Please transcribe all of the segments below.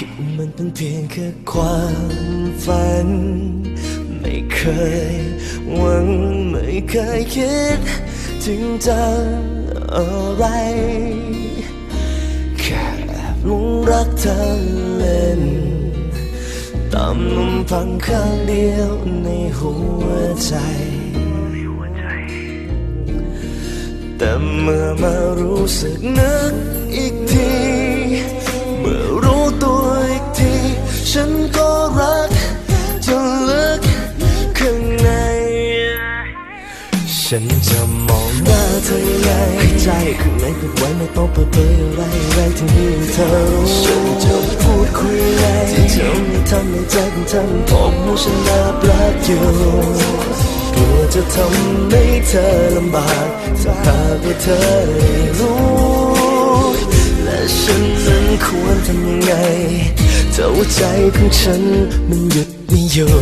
คิดมันเป็นเพียงแค่ความฝัน ไม่เคยหวังไม่เคยคิด ถึงจะอะไร แค่หลงรักเธอเล่นตามลำพังข้างเดียวในหัวใจ แต่เมื่อมารู้สึกนึกอีกที ฉันจะมองหน้าเธอยังไงให้ใจข้างในปิดไว้ไม่ต้องเปิดเผยอะไรอะไรที่มีเธอรู้ฉันจะพูดคุยไงที่จะไม่ทำให้ใจของเธอมันพบว่าฉันแอบรักอยู่กลัวจะทำให้เธอลำบากถ้าหากว่าเธอได้รู้และฉันนั้นควรทำยังไงถ้าใจของฉันมันหยุดไม่อยู่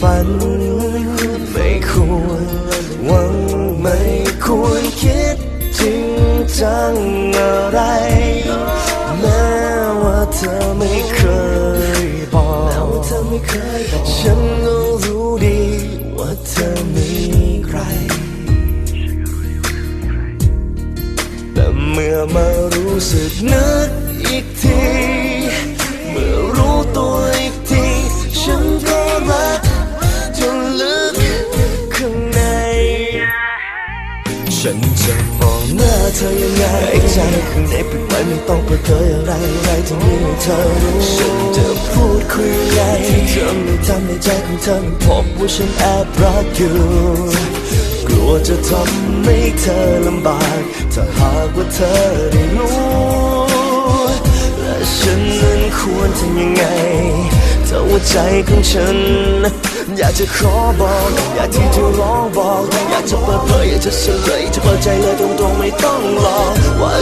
ฝัน ไม่ควรหวังไม่ควรคิดจริงจังอะไร แม้ว่าเธอไม่เคยบอกฉันก็รู้ดีว่าเธอมีใคร แต่เมื่อมารู้สึกนึกอีกที ใจข้างในปิดไว้ไม่ต้องเปิดเผยอะไรอะไรที่มีให้เธอรู้ฉันจะพูดคุยไงที่เธอไม่ทำให้ใจของเธอมันพบว่าฉันแอบรักอยู่กลัวจะทำให้เธอลำบากถ้าหากว่าเธอได้รู้และฉันนั้นควรทำยังไงถ้าหัวใจของฉันอยากจะขอบอก อยากที่จะร้องบอก อยากจะเปิดเผยอยากจะเฉลยจะเปิดใจเลยตรงๆไม่ต้อง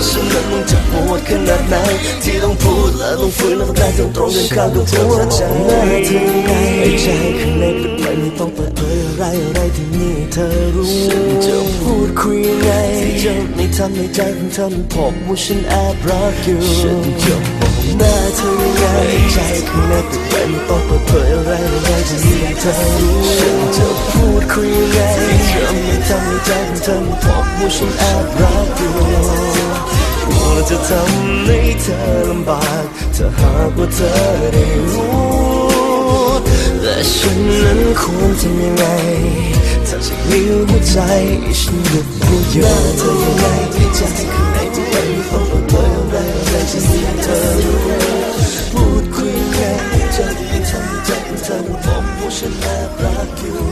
ฉันนั้นมันจะปวดขนาดไหน ที่ต้องพูดและต้องฝืนและต้องได้ตรงๆกันข้างกับหัวใจหน้าเธอไงไอ้ใจข้างในเปิดไว้ไม่ต้องเปิดเผยอะไรอะไรที่นี่เธอรู้ฉันจะพูดคุยไงจะ ทำให้ใจของเธอมันพบว่าฉันแอบรักอยู่ฉันจะมองหน้าเธอยังไงใจข้างในเปิดไว้ไม่ต้องเปิดเผยอะไรอะไรที่นี่เธอรู้ฉันจะพูดคุยไงที่จะไม่ทำให้ใจของเธอมันพบว่าฉันแอบรักอยู่กลัวจะทำให้เธอลำบากถ้าหากว่าเธอได้รู้และฉันนั้นควรทำยังไงถ้าจะมีหัวใจฉันหยุด หน้าเธอยังไงที่ใจข้างในที่ไม่ต้องเปิดเผยอะไรอะไรจะมีเธอรู้พูดคุยไงจะไม่ทำให้ใจเธอรู้ผมว่าฉันแอบรักอยู่